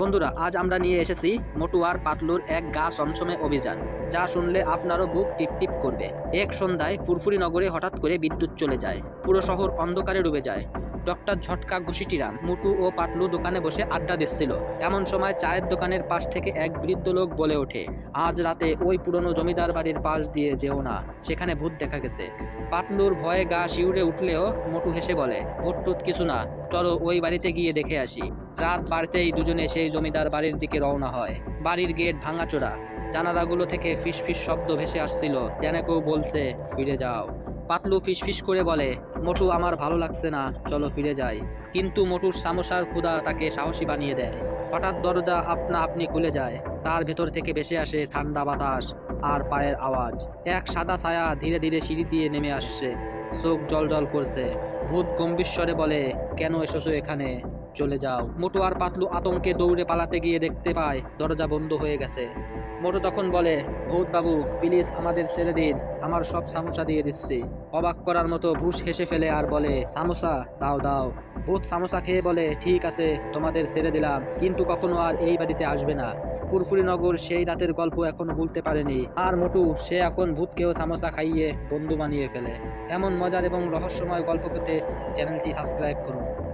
বন্ধুরা, আজ আমরা নিয়ে এসেছি মোটু আর পাতলুর এক গা সমসমে অভিযান, যা শুনলে আপনারও বুক টিপ টিপ করবে। এক সন্ধ্যায় ফুরফুরি নগরে হঠাৎ করে বিদ্যুৎ চলে যায়, পুরো শহর অন্ধকারে ডুবে যায়। ডক্টর ঝটকা ঘুষিটিরাম, মুটু ও পাতলু দোকানে বসে আড্ডা দিচ্ছিল। এমন সময় চায়ের দোকানের পাশ থেকে এক বৃদ্ধ লোক বলে ওঠে, আজ রাতে ওই পুরনো জমিদার বাড়ির পাশ দিয়ে যেও না, সেখানে ভূত দেখা গেছে। পাতলুর ভয়ে গা শিউরে উঠলেও মোটু হেসে বলে, ভূত টুত কিছু না, চলো ওই বাড়িতে গিয়ে দেখে আসি। রাত বাড়তেই দুজনে সেই জমিদার বাড়ির দিকে রওনা হয়। বাড়ির গেট ভাঙাচোরা। জানালাগুলো থেকে ফিস ফিস শব্দ ভেসে আসছিল। যেন কেউ বলছে, ফিরে যাও। পাতলু ফিস ফিস করে বলে, মোটু, আমার ভালো লাগছে না, চলো ফিরে যাই। কিন্তু মোটুর সামোসার ক্ষুদা তাকে সাহসী বানিয়ে দেয়। হঠাৎ দরজা আপনা আপনি খুলে যায়। তার ভেতর থেকে ভেসে আসে ঠান্ডা বাতাস আর পায়ের আওয়াজ। এক সাদা ছায়া ধীরে ধীরে সিঁড়ি দিয়ে নেমে আসছে। চোখ জল জল করছে। ভূত গম্ভীশ্বরে বলে, কেন এসেছ এখানে? চলে যাও। মোটু আর পাতলু আতঙ্কে দৌড়ে পালাতে গিয়ে দেখতে পায়, দরজা বন্ধ হয়ে গেছে। মোটু তখন বলে, ভূত বাবু, প্লিজ আমাদের ছেড়ে দিন। আমার সব সামোসা দিয়ে দিচ্ছি। অবাক করার মতো ভুষ হেসে ফেলে আর বলে, সামোসা, দাও দাও। ভূত সামোসা খেয়ে বলে, ঠিক আছে, তোমাদের ছেড়ে দিলাম, কিন্তু কখনো আর এই বাড়িতে আসবে না। ফুরফুরি নগর সেই রাতের গল্প এখনও ভুলতে পারেনি। আর মোটু, সে এখন ভূতকেও সামোসা খাইয়ে বন্ধু বানিয়ে ফেলে। এমন মজার এবং রহস্যময় গল্প পেতে চ্যানেলটি সাবস্ক্রাইব করুন।